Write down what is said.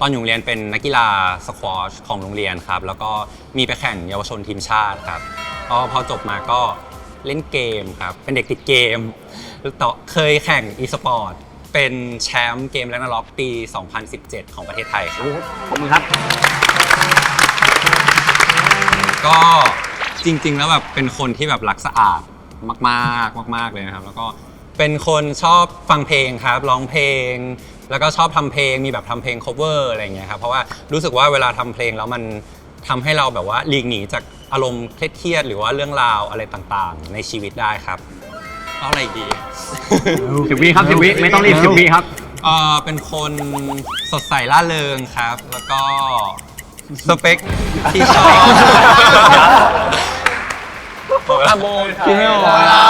ตอนอยู่โรงเรียนเป็นนักกีฬาสควอชของโรงเรียนครับ แล้วก็มีไปแข่งเยาวชนทีมชาติครับพอพอจบมาก็เล่นเกมครับ เป็นเด็กติดเกมต่อเคยแข่งอีสปอร์ตเป็นแชมป์เกมแลกนาล็อกปี 2017 ของประเทศไทยครับขอบคุณครับ ก็จริง ๆ แล้วแบบเป็นคนที่แบบรักสะอาดมาก ๆ มาก ๆ เลยนะครับ แล้วก็เป็นคนชอบฟังเพลงครับ ร้องเพลง แล้วก็ชอบทำเพลงมีแบบทำเพลง cover อะไรอย่างเงี้ยครับเพราะว่ารู้สึกว่าเวลาทำเพลงแล้วมันทำให้เราแบบว่าหลีกหนีจากอารมณ์เครียดๆหรือว่าเรื่องราวอะไรต่างๆ ในชีวิตได้ครับเอาอะไรอีกดีสิบวิครับสิบวิไม่ต้องรีบสิบวิครับเออเป็นคนสดใสล่าเริงครับ แล้วก็สเปคที่ชอบอาโมจริงเหรอจริงเหรอ